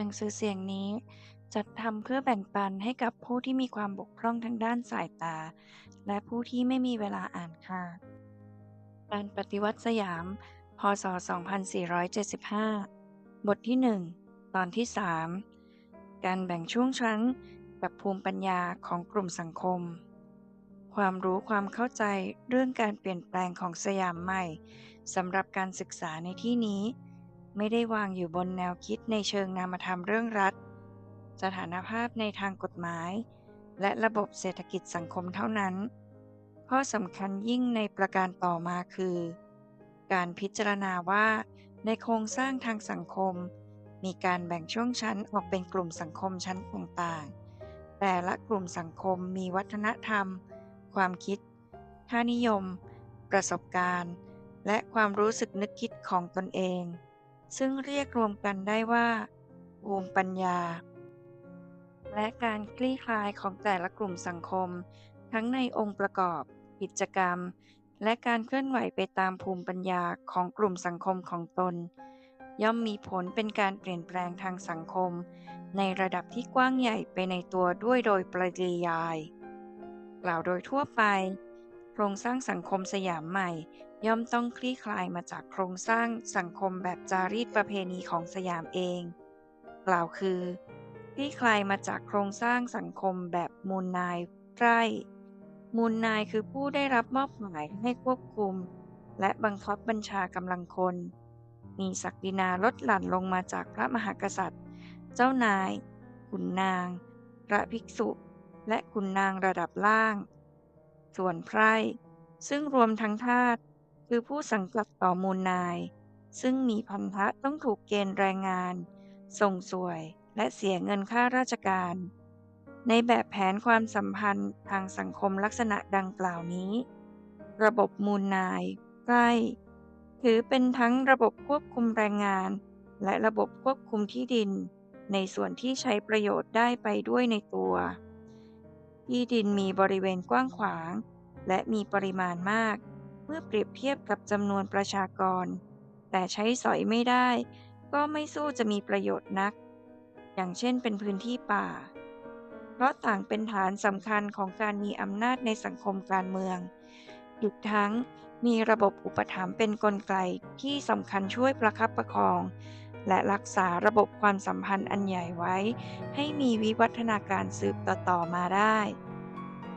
หนังสือเสียงนี้จัดทำเพื่อแบ่งปันให้กับผู้ที่มีความบกพร่องทางด้านสายตา และผู้ที่ไม่มีเวลาอ่านค่ะ การปฏิวัติสยาม พศ 2475 บทที่ 1 ตอนที่ 3 การแบ่งช่วงชั้นกับภูมิปัญญาของกลุ่มสังคม ความรู้ความเข้าใจเรื่องการเปลี่ยนแปลงของสยามใหม่สำหรับการศึกษาในที่นี้ ไม่ได้วางอยู่บนแนวคิดในเชิงนามธรรมเรื่องรัฐ สถานภาพในทางกฎหมาย และระบบเศรษฐกิจสังคมเท่านั้น ข้อสำคัญยิ่งในประการต่อมาคือ การพิจารณาว่าในโครงสร้างทางสังคม มีการแบ่งช่วงชั้นออกเป็นกลุ่มสังคมชั้นต่างๆ แต่ละกลุ่มสังคมมีวัฒนธรรม ความคิด ค่านิยม ประสบการณ์ และความรู้สึกนึกคิดของตนเอง ซึ่งเรียกรวมกันได้ว่าภูมิปัญญา และการคลี่คลายของแต่ละกลุ่มสังคม ทั้งในองค์ประกอบ กิจกรรม และการเคลื่อนไหวไปตามภูมิปัญญาของกลุ่มสังคมของตน ย่อมมีผลเป็นการเปลี่ยนแปลงทางสังคม ในระดับที่กว้างใหญ่ไปในตัวด้วยโดยปริยาย กล่าวโดยทั่วไป โครงสร้างสังคมสยามใหม่ ย่อมต้องคลี่คลายมาจากโครงสร้างสังคมแบบจารีตประเพณีของสยามเอง กล่าวคือคลี่คลายมาจากโครงสร้างสังคมแบบมูลนายไพร่มูลนายคือผู้ได้รับมอบหมายให้ควบคุม และบังคับบัญชากำลังคน มีศักดินาลดหลั่นลงมาจากพระมหากษัตริย์ เจ้านาย ขุนนาง พระภิกษุ และขุนนางระดับล่าง ส่วนไพร่ ซึ่งรวมทั้งทาส คือผู้สังกัดต่อมูลนาย ซึ่งมีพันธะต้องถูกเกณฑ์แรงงาน ส่งสวยและเสียเงินค่าราชการ ในแบบแผนความสัมพันธ์ทางสังคมลักษณะดังกล่าวนี้ ระบบมูลนายใกล้ถือเป็นทั้งระบบควบคุมแรงงาน และระบบควบคุมที่ดิน ในส่วนที่ใช้ประโยชน์ได้ไปด้วยในตัว ที่ดินมีบริเวณกว้างขวาง และมีปริมาณมาก เมื่อเปรียบเทียบกับจำนวนประชากร แต่ใช้สอยไม่ได้ ก็ไม่สู้จะมีประโยชน์นัก อย่างเช่นเป็นพื้นที่ป่า เพราะต่างเป็นฐานสำคัญของการมีอำนาจในสังคมการเมือง อีกทั้งมีระบบอุปถัมภ์เป็นนกลไกที่สำคัญช่วยประคับประคอง และรักษาระบบความสัมพันธ์อันใหญ่ไว้ ให้มีวิวัฒนาการสืบต่อๆมาได้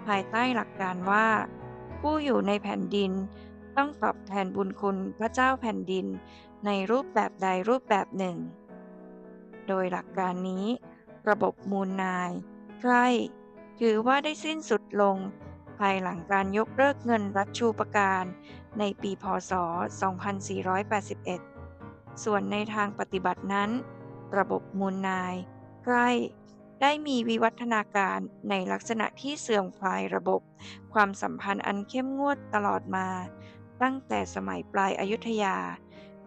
ภายใต้หลักการว่า ผู้อยู่ในแผ่นดิน ต้องตอบแทนบุญคุณพระเจ้าแผ่นดินในรูปแบบใดรูปแบบหนึ่ง โดยหลักการนี้ ระบบมูลนายไพร่ถือว่าได้สิ้นสุดลง ภายหลังการยกเลิกเงินรัฐชูปการในปีพศ 2481 ส่วนในทางปฏิบัตินั้น ระบบมูลนายไพร่ได้มีวิวัฒนาการในลักษณะที่เสื่อมคลายระบบ ความสัมพันธ์อันเข้มงวดตลอดมา ตั้งแต่สมัยปลายอายุทยา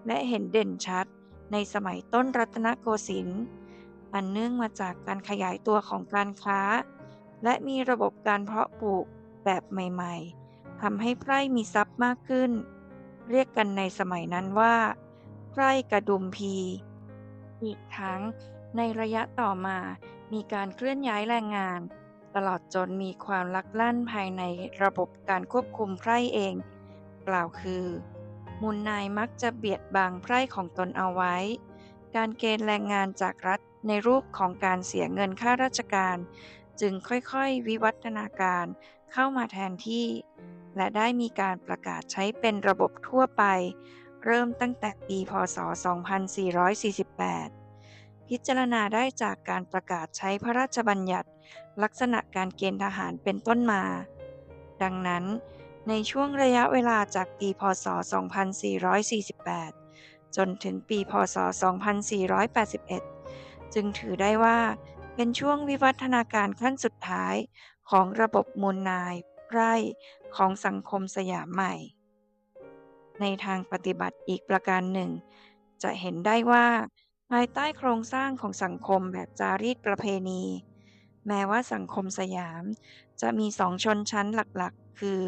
และเห็นเด่นชัดในสมัยต้นรัตนโกสินทร์อันเนื่องมาจากการขยายตัวของการค้า และมีระบบการเพาะปลูกแบบใหม่ ๆทำให้ไพร่มีทรัพย์มากขึ้น เรียกกันในสมัยนั้นว่าไพร่กระดุมพี อีกทั้งในระยะต่อมามีการเคลื่อนย้ายแรงงาน ตลอดจนมีความลักลั่นภายในระบบการควบคุมไพร่เอง กล่าวคือ มูลนายมักจะเบียดบังไพร่ของตนเอาไว้ การเกณฑ์แรงงานจากรัฐในรูปของการเสียเงินค่าราชการ จึงค่อยๆ วิวัฒนาการเข้ามาแทนที่ และได้มีการประกาศใช้เป็นระบบทั่วไป เริ่มตั้งแต่ปีพศ 2448 พิจารณาได้จากการประกาศใช้พระราชบัญญัติ ลักษณะการเกณฑ์ทหารเป็นต้นมา ดังนั้น ในช่วงระยะเวลาจากปีพศ 2448 จนถึงปีพศ 2481 จึงถือได้ว่าเป็นช่วงวิวัฒนาการขั้นสุดท้ายของระบบมูลนายไร่ของสังคมสยามใหม่ ในทางปฏิบัติอีกประการหนึ่ง จะเห็นได้ว่า ภายใต้โครงสร้างของสังคมแบบจารีตประเพณี แม้ว่าสังคมสยามจะมีสองชนชั้นหลักๆ คือ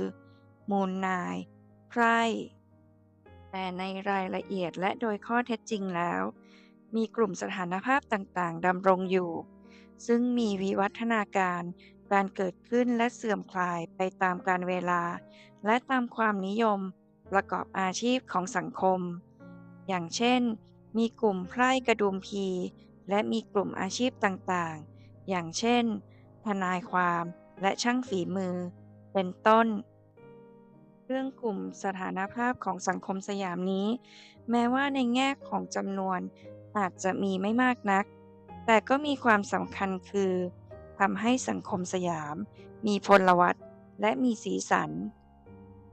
มูลนายไพร่แต่ในรายละเอียดและโดยข้อเท็จจริงแล้ว มีกลุ่มสถานภาพต่างๆดำรงอยู่ ซึ่งมีวิวัฒนาการการเกิดขึ้นและเสื่อมคลายไปตามกาลเวลา และตามความนิยมประกอบอาชีพของสังคม อย่างเช่น มีกลุ่มไพร่กระดุมพี และมีกลุ่มอาชีพต่างๆ อย่างเช่น ทนายความและช่างฝีมือ เป็นต้น เรื่องกลุ่มสถานภาพของสังคมสยามนี้ แม้ว่าในแง่ของจำนวนอาจจะมีไม่มากนัก แต่ก็มีความสำคัญคือทำให้สังคมสยาม มีพลวัตและมีสีสัน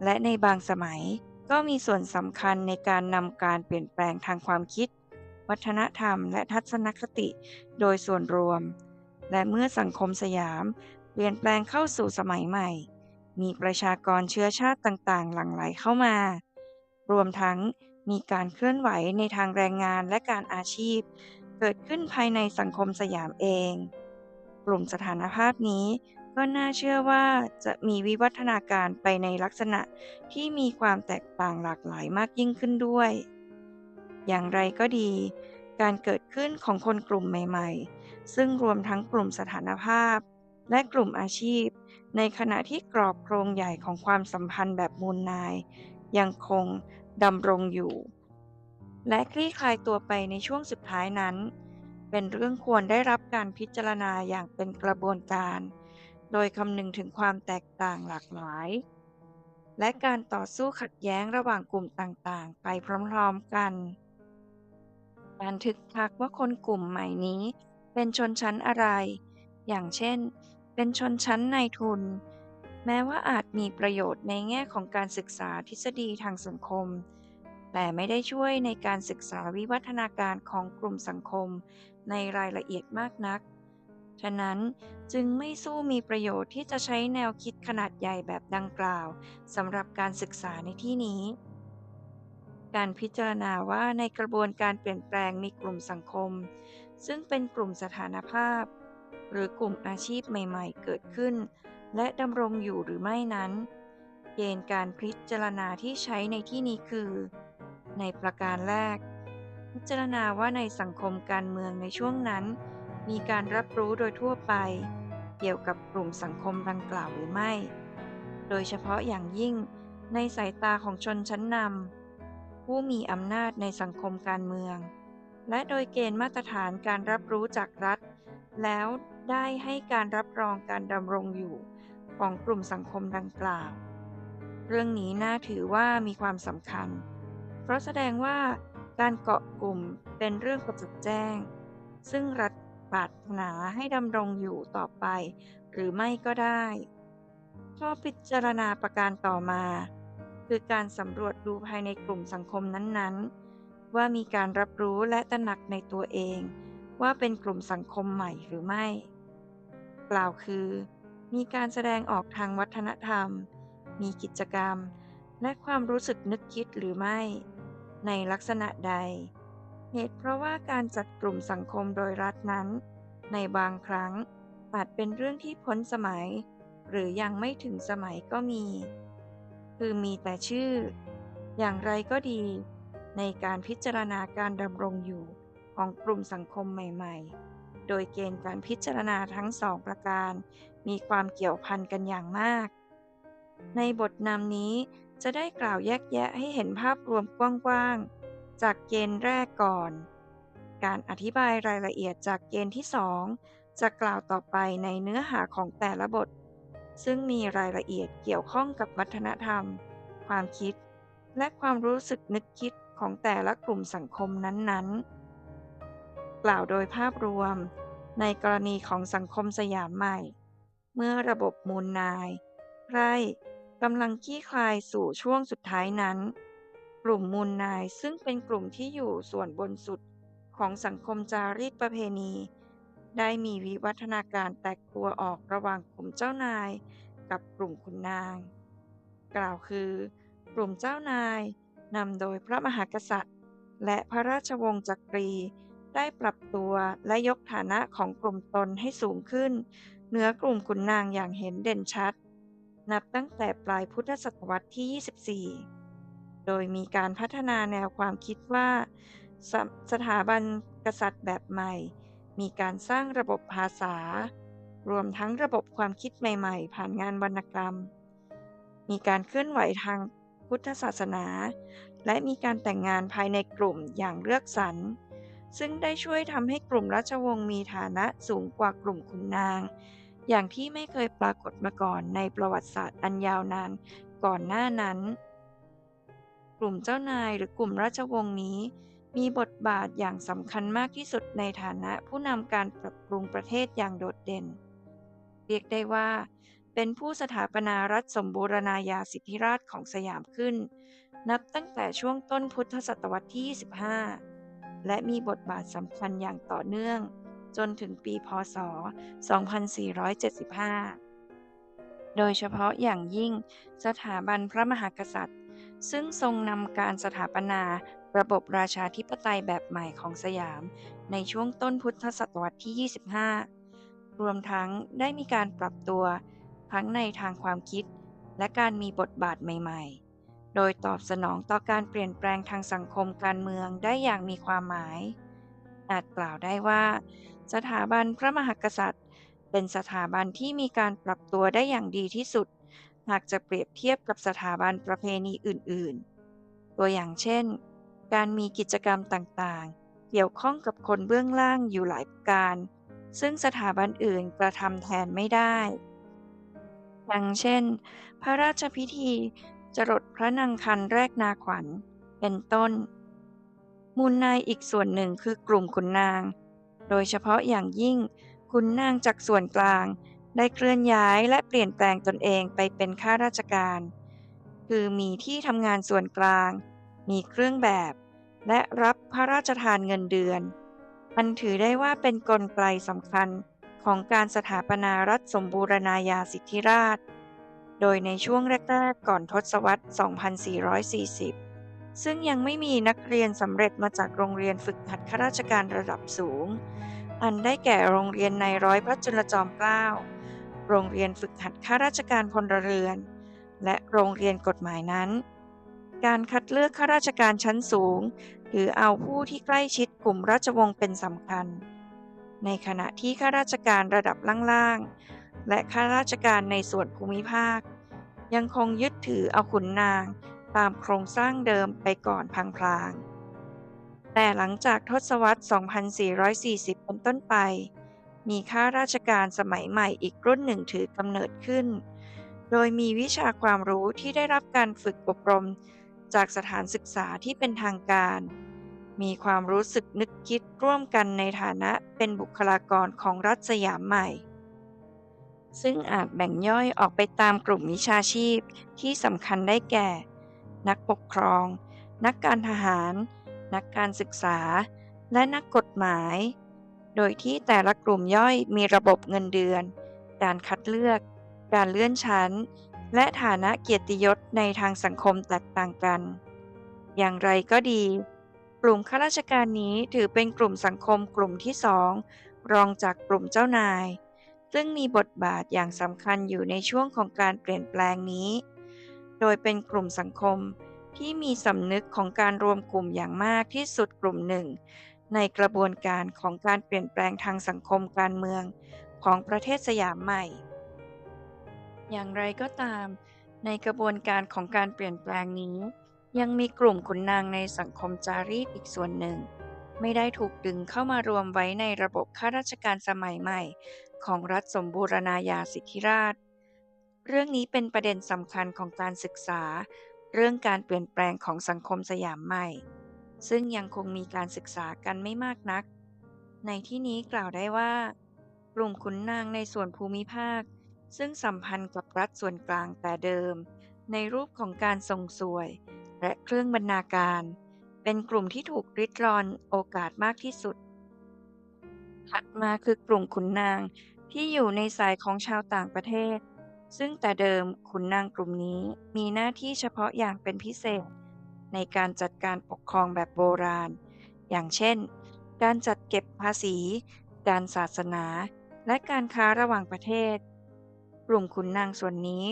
และในบางสมัยก็มีส่วนสำคัญในการนำการเปลี่ยนแปลงทางความคิด วัฒนธรรมและทัศนคติโดยส่วนรวม และเมื่อสังคมสยาม เปลี่ยนแปลงเข้าสู่สมัยใหม่ มีประชากรเชื้อชาติต่างๆ หลั่งไหลเข้ามา รวมทั้งมีการเคลื่อนไหวในทางแรงงานและการอาชีพ เกิดขึ้นภายในสังคมสยามเอง กลุ่มสถานภาพนี้ก็น่าเชื่อว่าจะมีวิวัฒนาการไปในลักษณะที่มีความแตกต่างหลากหลายมากยิ่งขึ้นด้วย อย่างไรก็ดี การเกิดขึ้นของคนกลุ่มใหม่ ๆ ซึ่งรวมทั้งกลุ่มสถานภาพ และกลุ่มอาชีพ ในขณะที่กรอบโครงใหญ่ของความสัมพันธ์แบบมูลนาย ยังคงดำรงอยู่ และคลี่คลายตัวไปในช่วงสุดท้ายนั้น เป็นเรื่องควรได้รับการพิจารณาอย่างเป็นกระบวนการ โดยคำนึงถึงความแตกต่างหลากหลาย และการต่อสู้ขัดแย้งระหว่างกลุ่มต่างๆ ไปพร้อมๆกันการทึกทักว่าคนกลุ่มใหม่นี้เป็นชนชั้นอะไร อย่างเช่น เป็นชนชั้นนายทุน แม้ว่าอาจมีประโยชน์ในแง่ของการศึกษาทฤษฎีทางสังคม แต่ไม่ได้ช่วยในการศึกษาวิวัฒนาการของกลุ่มสังคมในรายละเอียดมากนัก ฉะนั้นจึงไม่สู้มีประโยชน์ที่จะใช้แนวคิดขนาดใหญ่แบบดังกล่าวสำหรับการศึกษาในที่นี้การพิจารณาว่าในกระบวนการเปลี่ยนแปลงมีกลุ่มสังคม ซึ่งเป็นกลุ่มสถานภาพ หรือกลุ่มอาชีพใหม่ๆ เกิดขึ้น และดำรงอยู่หรือไม่นั้น เกณฑ์การพิจารณาที่ใช้ในที่นี้คือ ในประการแรก พิจารณาว่าในสังคมการเมืองในช่วงนั้น มีการรับรู้โดยทั่วไป เกี่ยวกับกลุ่มสังคมดังกล่าวหรือไม่ โดยเฉพาะอย่างยิ่งในสายตาของชนชั้นนำผู้มีอำนาจในสังคมการเมือง และโดยเกณฑ์มาตรฐานการรับรู้จากรัฐ แล้ว ได้ให้การรับรองการดำรงอยู่ของกลุ่มสังคมดังกล่าว เรื่องนี้น่าถือว่ามีความสำคัญ เพราะแสดงว่าการเกาะกลุ่มเป็นเรื่องประจักษ์แจ้ง ซึ่งรัฐปรารถนาให้ดำรงอยู่ต่อไป หรือไม่ก็ได้ข้อพิจารณาประการต่อมา คือการสำรวจดูภายในกลุ่มสังคมนั้นๆ ว่ามีการรับรู้และตระหนักในตัวเอง ว่าเป็นกลุ่มสังคมใหม่หรือไม่ กล่าวคือ มีการแสดงออกทางวัฒนธรรม มีกิจกรรม และความรู้สึกนึกคิดหรือไม่ ในลักษณะใด เหตุเพราะว่าการจัดกลุ่มสังคมโดยรัฐนั้น ในบางครั้งอาจเป็นเรื่องที่พ้นสมัย หรือยังไม่ถึงสมัยก็มี คือมีแต่ชื่อ อย่างไรก็ดี ในการพิจารณาการดำรงอยู่ของกลุ่มสังคมใหม่ ๆ โดยเกณฑ์การพิจารณาทั้งสองประการ มีความเกี่ยวพันกันอย่างมาก ในบทนำนี้จะได้กล่าวแยกแยะให้เห็นภาพรวมกว้างๆ จากเกณฑ์แรกก่อน การอธิบายรายละเอียดจากเกณฑ์ที่2จะกล่าวต่อไปในเนื้อหาของแต่ละบท ซึ่งมีรายละเอียดเกี่ยวข้องกับวัฒนธรรม ความคิด และความรู้สึกนึกคิดของแต่ละกลุ่มสังคมนั้นๆ กล่าวโดยภาพรวม ในกรณีของสังคมสยามใหม่ เมื่อระบบมูลนายไร่กำลังขี้คลายสู่ช่วงสุดท้ายนั้น กลุ่มมูลนายซึ่งเป็นกลุ่มที่อยู่ส่วนบนสุดของสังคมจารีตประเพณี ได้มีวิวัฒนาการแตกตัวออกระหว่างกลุ่มเจ้านายกับกลุ่มขุนนาง กล่าวคือ กลุ่มเจ้านายนำโดยพระมหากษัตริย์ และพระราชวงศ์จักรี ได้ปรับตัวและยกฐานะของกลุ่มตนให้สูงขึ้น เหนือกลุ่มขุนนางอย่างเห็นเด่นชัด นับตั้งแต่ปลายพุทธศตวรรษที่ 24 โดยมีการพัฒนาแนวความคิดว่าสสถาบันกษัตริย์แบบใหม่ มีการสร้างระบบภาษา รวมทั้งระบบความคิดใหม่ๆ ผ่านงานวรรณกรรม มีการเคลื่อนไหวทางพุทธศาสนา และมีการแต่งงานภายในกลุ่มอย่างเลือกสรร ซึ่งได้ช่วยทำให้กลุ่มราชวงศ์มีฐานะสูงกว่ากลุ่มขุนนาง อย่างที่ไม่เคยปรากฏมาก่อนในประวัติศาสตร์อันยาวนานก่อนหน้านั้น กลุ่มเจ้านายหรือกลุ่มราชวงศ์นี้ มีบทบาทอย่างสำคัญมากที่สุดในฐานะผู้นำการปรับปรุงประเทศอย่างโดดเด่น เรียกได้ว่า เป็นผู้สถาปนารัฐสมบูรณาญาสิทธิราชของสยามขึ้น นับตั้งแต่ช่วงต้นพุทธศตวรรษที่ 25 และมีบทบาทสำคัญอย่างต่อเนื่อง จนถึงปีพศ 2475 โดยเฉพาะอย่างยิ่งสถาบันพระมหากษัตริย์ ซึ่งทรงนำการสถาปนาระบบราชาธิปไตยแบบใหม่ของสยาม ในช่วงต้นพุทธศตวรรษที่ 25 รวมทั้งได้มีการปรับตัว ทั้งในทางความคิดและการมีบทบาทใหม่ ๆ โดยตอบสนองต่อการเปลี่ยนแปลงทางสังคมการเมืองได้อย่างมีความหมาย อาจกล่าวได้ว่า สถาบันพระมหากษัตริย์ เป็นสถาบันที่มีการปรับตัวได้อย่างดีที่สุด หากจะเปรียบเทียบกับสถาบันประเพณีอื่น ๆ ตัวอย่างเช่น การมีกิจกรรมต่างๆ เกี่ยวข้องกับคนเบื้องล่างอยู่หลายการ ซึ่งสถาบันอื่นกระทำแทนไม่ได้ดังเช่น พระราชพิธี จรดพระนางคันแรกนาขวัญ เป็นต้น มูลนายอีกส่วนหนึ่งคือกลุ่มขุนนาง โดยเฉพาะอย่างยิ่งขุนนางจากส่วนกลาง ได้เคลื่อนย้ายและเปลี่ยนแปลงตนเองไปเป็นข้าราชการ คือมีที่ทำงานส่วนกลาง มีเครื่องแบบ และรับพระราชทานเงินเดือน มันถือได้ว่าเป็นกลไกสำคัญของการสถาปนารัฐสมบูรณาญาสิทธิราช โดยในช่วงแรกๆก่อนทศวรรษ 2440 ซึ่งยังไม่มีนักเรียนสำเร็จมาจากโรงเรียนฝึกหัดข้าราชการระดับสูง อันได้แก่โรงเรียนในร้อยพระจุลจอมเกล้า โรงเรียนฝึกหัดข้าราชการพลเรือน และโรงเรียนกฎหมายนั้น การคัดเลือกข้าราชการชั้นสูง หรือเอาผู้ที่ใกล้ชิดกลุ่มราชวงศ์เป็นสำคัญ ในขณะที่ข้าราชการระดับล่างๆ และข้าราชการในส่วนภูมิภาค ยังคงยึดถือเอาขุนนางตามโครงสร้างเดิมไปก่อนพลางๆ แต่หลังจากทศวรรษ 2440 เป็นต้นไป มีข้าราชการสมัยใหม่อีกรุ่นหนึ่งถือกำเนิดขึ้น โดยมีวิชาความรู้ที่ได้รับการฝึกอบรมจากสถานศึกษาที่เป็นทางการ มีความรู้สึกนึกคิดร่วมกันในฐานะเป็นบุคลากรของรัฐสยามใหม่ ซึ่งอาจแบ่งย่อยออกไปตามกลุ่มวิชาชีพที่สำคัญได้แก่ นักปกครอง นักการทหาร นักการศึกษา และนักกฎหมาย โดยที่แต่ละกลุ่มย่อยมีระบบเงินเดือน การคัดเลือก การเลื่อนชั้น และฐานะเกียรติยศในทางสังคมแตกต่างกัน อย่างไรก็ดี กลุ่มข้าราชการนี้ถือเป็นกลุ่มสังคมกลุ่มที่สองรองจากกลุ่มเจ้านาย ซึ่งมีบทบาทอย่างสำคัญอยู่ในช่วงของการเปลี่ยนแปลงนี้ โดยเป็นกลุ่มสังคมที่มีสำนึกของการรวมกลุ่มอย่างมากที่สุดกลุ่มหนึ่ง ในกระบวนการของการเปลี่ยนแปลงทางสังคมการเมืองของประเทศสยามใหม่ อย่างไรก็ตาม ในกระบวนการของการเปลี่ยนแปลงนี้ ยังมีกลุ่มขุนนางในสังคมจารีตอีกส่วนหนึ่ง ไม่ได้ถูกดึงเข้ามารวมไว้ในระบบข้าราชการสมัยใหม่ ของรัฐสมบูรณาญาสิทธิราช เรื่องนี้เป็นประเด็นสำคัญของการศึกษา เรื่องการเปลี่ยนแปลงของสังคมสยามใหม่ ซึ่งยังคงมีการศึกษากันไม่มากนัก ในที่นี้กล่าวได้ว่า กลุ่มขุนนางในส่วนภูมิภาค ซึ่งสัมพันธ์กับรัฐส่วนกลางแต่เดิม ในรูปของการส่งสวย และเครื่องบรรณาการ เป็นกลุ่มที่ถูกริดรอนโอกาสมากที่สุดถัดมาคือกลุ่มขุนนาง ที่อยู่ในสายของชาวต่างประเทศ ซึ่งแต่เดิมขุนนางกลุ่มนี้มีหน้าที่เฉพาะอย่างเป็นพิเศษ ในการจัดการปกครองแบบโบราณ อย่างเช่น การจัดเก็บภาษี การศาสนา และการค้าระหว่างประเทศ กลุ่มขุนนางส่วนนี้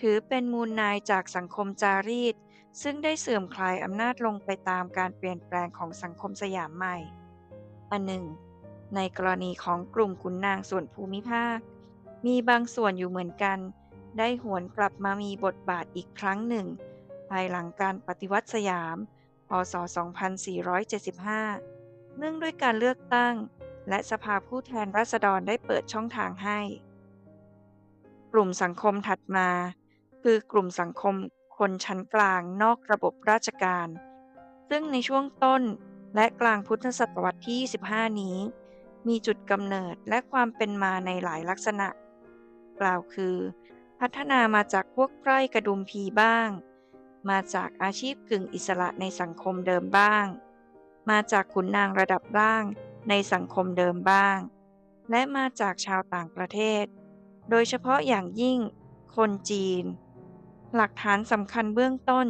ถือเป็นมูลนายจากสังคมจารีต ซึ่งได้เสื่อมคลายอำนาจลงไปตามการเปลี่ยนแปลงของสังคมสยามใหม่ อันหนึ่ง ในกรณีของกลุ่มขุนนางส่วนภูมิภาค มีบางส่วนอยู่เหมือนกัน ได้หวนกลับมามีบทบาทอีกครั้งหนึ่ง ภายหลังการปฏิวัติสยาม พศ 2475 เนื่องด้วยการเลือกตั้ง และสภาผู้แทนราษฎรได้เปิดช่องทางให้ กลุ่มสังคมถัดมา คือกลุ่มสังคมคนชั้นกลางนอกระบบราชการ ซึ่งในช่วงต้นและกลางพุทธศตวรรษที่ 25 นี้ มีจุดกำเนิดและความเป็นมาในหลายลักษณะ กล่าวคือ พัฒนามาจากพวกไพร่กระดุมพีบ้าง มาจากอาชีพกึ่งอิสระในสังคมเดิมบ้าง มาจากขุนนางระดับล่างในสังคมเดิมบ้าง และมาจากชาวต่างประเทศ โดยเฉพาะอย่างยิ่ง คนจีน หลักฐานสำคัญเบื้องต้น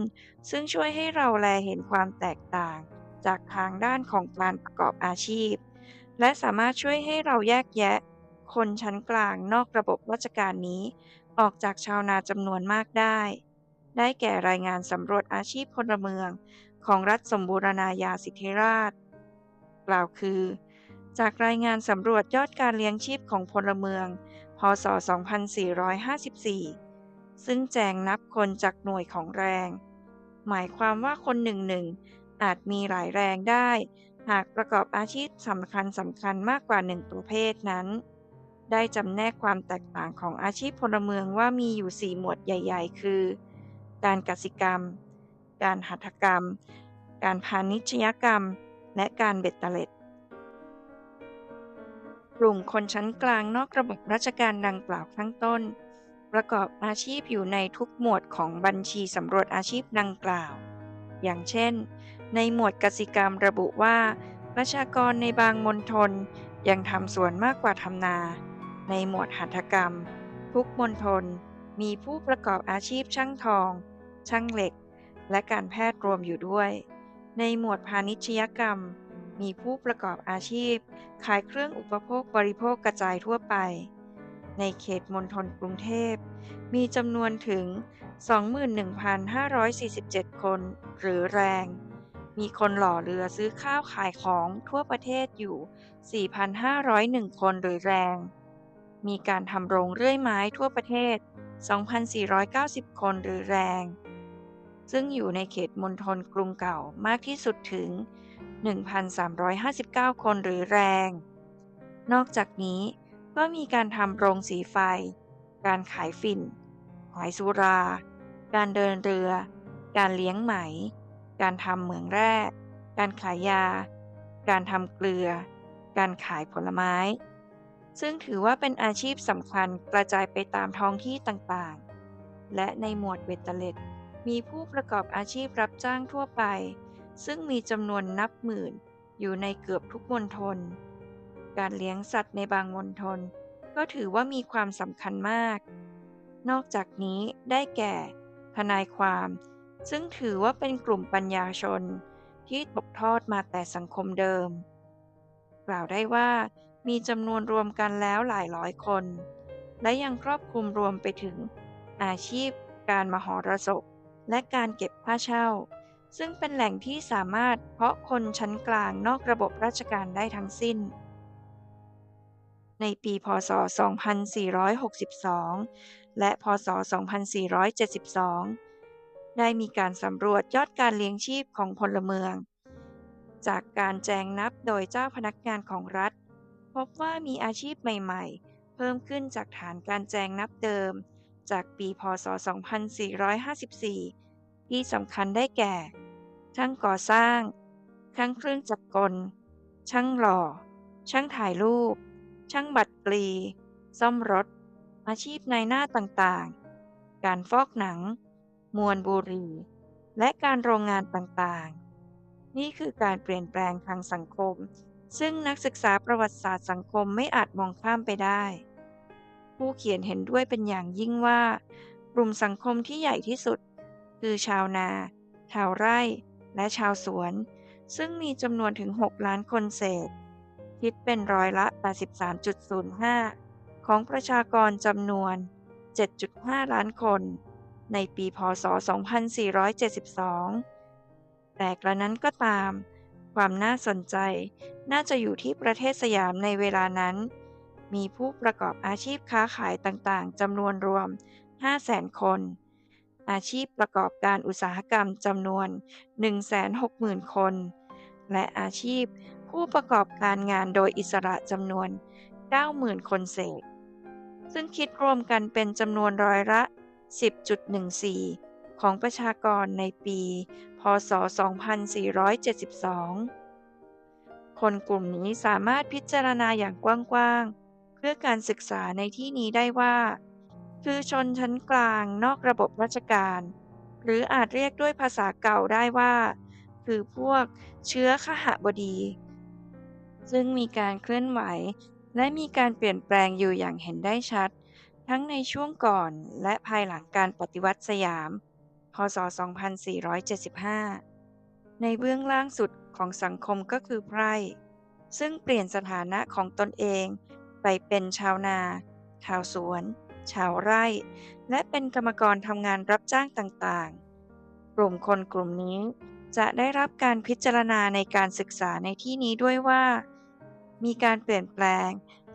ซึ่งช่วยให้เราแลเห็นความแตกต่าง จากทางด้านของการประกอบอาชีพ และสามารถช่วยให้เราแยกแยะ คนชั้นกลางนอกระบบราชการนี้ ออกจากชาวนาจำนวนมากได้ ได้แก่รายงานสำรวจอาชีพพลเมือง ของรัฐสมบูรณาญาสิทธิราช กล่าวคือ จากรายงานสำรวจยอดการเลี้ยงชีพของพลเมือง พศ 2454 ซึ่งแจงนับคนจากหน่วยของแรง หมายความว่าคนหนึ่งหนึ่งอาจมีหลายแรงได้ หากประกอบอาชีพสำคัญสำคัญมากกว่าหนึ่งประเภทนั้น ได้จำแนกความแตกต่างของอาชีพพลเมืองว่ามีอยู่ 4 หมวดใหญ่ ๆ คือ การกสิกรรม การหัตถกรรม การพาณิชยกรรม และการเบ็ดเตล็ด กลุ่มคนชั้นกลางนอกระบบราชการดังกล่าวข้างต้น ประกอบอาชีพอยู่ในทุกหมวดของบัญชีสำรวจอาชีพดังกล่าว อย่างเช่น ในหมวดกสิกรรมระบุว่า ประชากรในบางมณฑลยังทำสวนมากกว่าทำนา ในหมวดหัตถกรรม ทุกมณฑลมีผู้ประกอบอาชีพช่างทอง ช่างเหล็ก และการแพทย์รวมอยู่ด้วย ในหมวดพาณิชยกรรม มีผู้ประกอบอาชีพ ขายเครื่องอุปโภคบริโภคกระจายทั่วไป ในเขตมณฑลกรุงเทพ มีจำนวนถึง 21,547 คน หรือแรง มีคนหล่อเรือซื้อข้าวขายของทั่วประเทศอยู่ 4,501 คนหรือแรง มีการทำโรงเรื่อยไม้ทั่วประเทศ 2,490 คนหรือแรง ซึ่งอยู่ในเขตมณฑลกรุงเก่ามากที่สุดถึง 1,359 คนหรือแรง นอกจากนี้ก็มีการทำโรงสีไฟ การขายฝิ่น ขายสุรา การเดินเรือ การเลี้ยงไหม การทำเหมืองแร่ การขายยา การทำเกลือ การขายผลไม้ ซึ่งถือว่าเป็นอาชีพสำคัญกระจายไปตามท้องที่ต่างๆ และในหมวดเวตเล็ดมีผู้ประกอบอาชีพรับจ้างทั่วไป ซึ่งมีจำนวนนับหมื่นอยู่ในเกือบทุกมณฑล การเลี้ยงสัตว์ในบางมณฑลก็ถือว่ามีความสำคัญมาก นอกจากนี้ได้แก่ ทนายความ ซึ่งถือว่าเป็นกลุ่มปัญญาชนที่ตกทอดมาแต่สังคมเดิม กล่าวได้ว่ามีจำนวนรวมกันแล้วหลายร้อยคน และยังครอบคลุมรวมไปถึงอาชีพการมหรสพและการเก็บค่าเช่า ซึ่งเป็นแหล่งที่สามารถเพาะคนชั้นกลางนอกระบบราชการได้ทั้งสิ้น ในปีพศ 2462 และพศ 2472 ได้มีการสำรวจยอดการเลี้ยงชีพของพลเมือง จากการแจงนับโดยเจ้าพนักงานของรัฐ พบว่ามีอาชีพใหม่ๆ เพิ่มขึ้นจากฐานการแจงนับเดิม จากปีพศ 2454 ที่สำคัญได้แก่ ช่างก่อสร้าง ช่างเครื่องจักรกล ช่างหล่อ ช่างถ่ายรูป ช่างบัตรกลี ซ่อมรถ อาชีพในหน้าต่างๆ การฟอกหนัง มวลบุรีและการโรงงานต่างๆ นี่คือการเปลี่ยนแปลงทางสังคม ซึ่งนักศึกษาประวัติศาสตร์สังคมไม่อาจมองข้ามไปได้ ผู้เขียนเห็นด้วยเป็นอย่างยิ่งว่า กลุ่มสังคมที่ใหญ่ที่สุด คือชาวนา ชาวไร่ และชาวสวน ซึ่งมีจำนวนถึง 6 ล้านคนเศษ คิดเป็นร้อยละ 83.05ของประชากรจำนวน 7.5 ล้านคน ในปีพศ 2472 แต่กระนั้นก็ตาม ความน่าสนใจน่าจะอยู่ที่ประเทศสยามในเวลานั้น มีผู้ประกอบอาชีพค้าขายต่างๆจำนวนรวม 500,000 คน อาชีพประกอบการอุตสาหกรรมจำนวน 160,000 คน และอาชีพผู้ประกอบการงานโดยอิสระจำนวน 90,000 คนเศษ ซึ่งคิดรวมกันเป็นจำนวนร้อยละ 10.14 ของประชากรในปี พ.ศ.2472 คนกลุ่มนี้สามารถพิจารณาอย่างกว้างๆ เพื่อการศึกษาในที่นี้ได้ว่า คือชนชั้นกลางนอกระบบราชการ หรืออาจเรียกด้วยภาษาเก่าได้ว่า คือพวกเชื้อขหบดี ซึ่งมีการเคลื่อนไหวและมีการเปลี่ยนแปลงอยู่อย่างเห็นได้ชัด ทั้งในช่วงก่อนและภายหลังการปฏิวัติสยาม พ.ศ.2475 ในเบื้องล่างสุดของสังคมก็คือไพร่ ซึ่งเปลี่ยนสถานะของตนเองไปเป็นชาวนา ชาวสวน ชาวไร่ และเป็นกรรมกรทำงานรับจ้างต่างๆ กลุ่มคนกลุ่มนี้จะได้รับการพิจารณาในการศึกษาในที่นี้ด้วยว่า มีการเปลี่ยนแปลง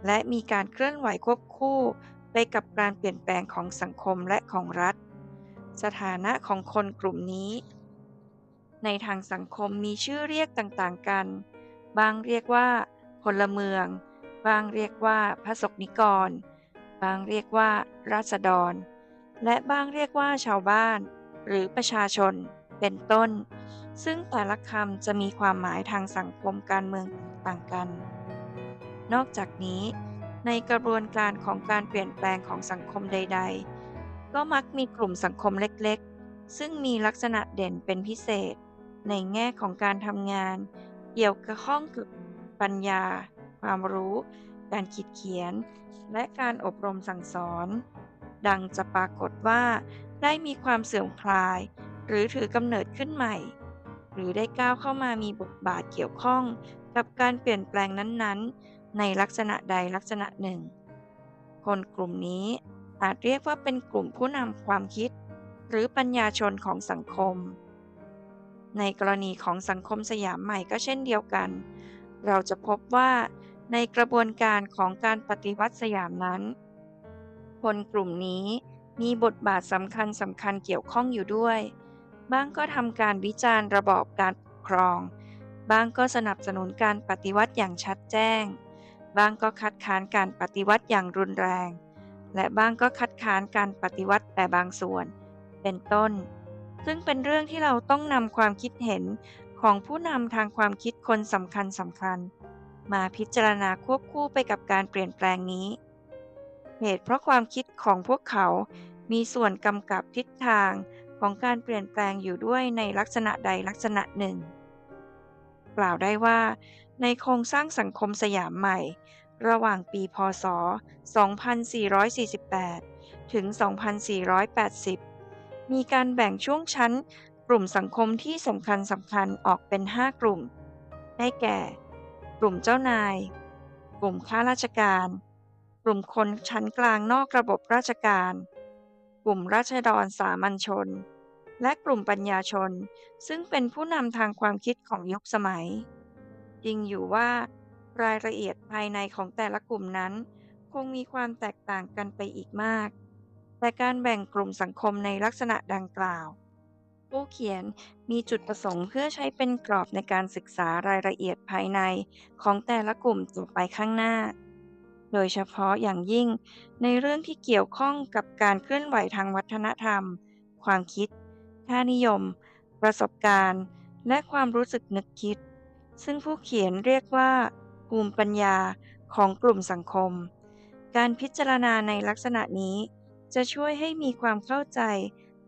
และมีการเคลื่อนไหวควบคู่ ไปกับการเปลี่ยนแปลงของสังคมและของรัฐ สถานะของคนกลุ่มนี้ ในทางสังคมมีชื่อเรียกต่างๆกัน บางเรียกว่าพลเมือง บางเรียกว่าพระสกนิกร บางเรียกว่าราษฎร และบางเรียกว่าชาวบ้าน หรือประชาชน เป็นต้น ซึ่งแต่ละคำจะมีความหมายทางสังคมการเมืองต่างกัน นอกจากนี้ ในกระบวนการของการเปลี่ยนแปลงของสังคมใด ๆ ก็มักมีกลุ่มสังคมเล็กๆ ซึ่งมีลักษณะเด่นเป็นพิเศษ ในแง่ของการทำงาน เกี่ยวกับข้องกับปัญญา ความรู้ การคิดเขียน และการอบรมสั่งสอน ดังจะปรากฏว่า ได้มีความเสื่อมคลาย หรือถือกำเนิดขึ้นใหม่ หรือได้ก้าวเข้ามามีบทบาทเกี่ยวข้องกับการเปลี่ยนแปลงนั้นๆ ในลักษณะใดลักษณะหนึ่ง คนกลุ่มนี้อาจเรียกว่าเป็นกลุ่มผู้นำความคิด หรือปัญญาชนของสังคม ในกรณีของสังคมสยามใหม่ก็เช่นเดียวกัน เราจะพบว่าในกระบวนการของการปฏิวัติสยามนั้น คนกลุ่มนี้มีบทบาทสำคัญสำคัญเกี่ยวข้องอยู่ด้วย บ้างก็ทำการวิจารณ์ระบอบการปกครอง บ้างก็สนับสนุนการปฏิวัติอย่างชัดแจ้ง บ้างก็คัดค้านการปฏิวัติอย่างรุนแรง และบ้างก็คัดค้านการปฏิวัติแต่บางส่วน เป็นต้น ซึ่งเป็นเรื่องที่เราต้องนำความคิดเห็นของผู้นำทางความคิดคนสำคัญสำคัญ มาพิจารณาควบคู่ไปกับการเปลี่ยนแปลงนี้ เหตุเพราะความคิดของพวกเขามีส่วนกำกับทิศทางของการเปลี่ยนแปลงอยู่ด้วยในลักษณะใดลักษณะหนึ่ง กล่าวได้ว่า ในโครงสร้างสังคมสยามใหม่ ระหว่างปีพศ 2448 ถึง 2480 มีการแบ่งช่วงชั้นกลุ่มสังคมที่สำคัญสำคัญออกเป็น 5 กลุ่ม ได้แก่ กลุ่มเจ้านาย กลุ่มข้าราชการ กลุ่มคนชั้นกลางนอกระบบราชการ กลุ่มราษฎรสามัญชน และกลุ่มปัญญาชน ซึ่งเป็นผู้นำทางความคิดของยุคสมัย จริงอยู่ว่ารายละเอียดภายในของแต่ละกลุ่มนั้น คงมีความแตกต่างกันไปอีกมาก แต่การแบ่งกลุ่มสังคมในลักษณะดังกล่าว ผู้เขียนมีจุดประสงค์เพื่อใช้เป็นกรอบในการศึกษารายละเอียดภายในของแต่ละกลุ่มต่อไปข้างหน้า โดยเฉพาะอย่างยิ่งในเรื่องที่เกี่ยวข้องกับการเคลื่อนไหวทางวัฒนธรรม ความคิด ค่านิยม ประสบการณ์ และความรู้สึกนึกคิด ซึ่งผู้เขียนเรียกว่า ภูมิปัญญาของกลุ่มสังคม การพิจารณาในลักษณะนี้ จะช่วยให้มีความเข้าใจ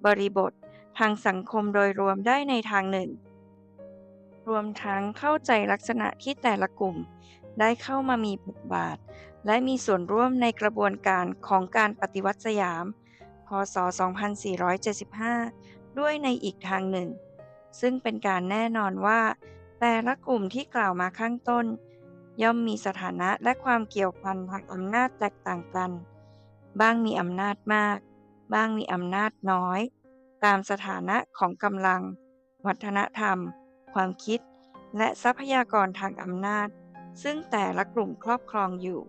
บริบท ทางสังคมโดยรวมได้ในทางหนึ่ง รวมทั้งเข้าใจลักษณะที่แต่ละกลุ่ม ได้เข้ามามีบทบาท และมีส่วนร่วมในกระบวนการของการปฏิวัติสยาม พ.ศ.2475 ด้วยในอีกทางหนึ่ง ซึ่งเป็นการแน่นอนว่า แต่ละกลุ่มที่กล่าวมาข้างต้น ย่อมมีสถานะและความเกี่ยวพันทางอำนาจแตกต่างกัน บ้างมีอำนาจมาก บ้างมีอำนาจน้อย ตามสถานะของกำลัง วัฒนธรรม ความคิด และทรัพยากรทางอำนาจ ซึ่งแต่ละกลุ่มครอบครองอยู่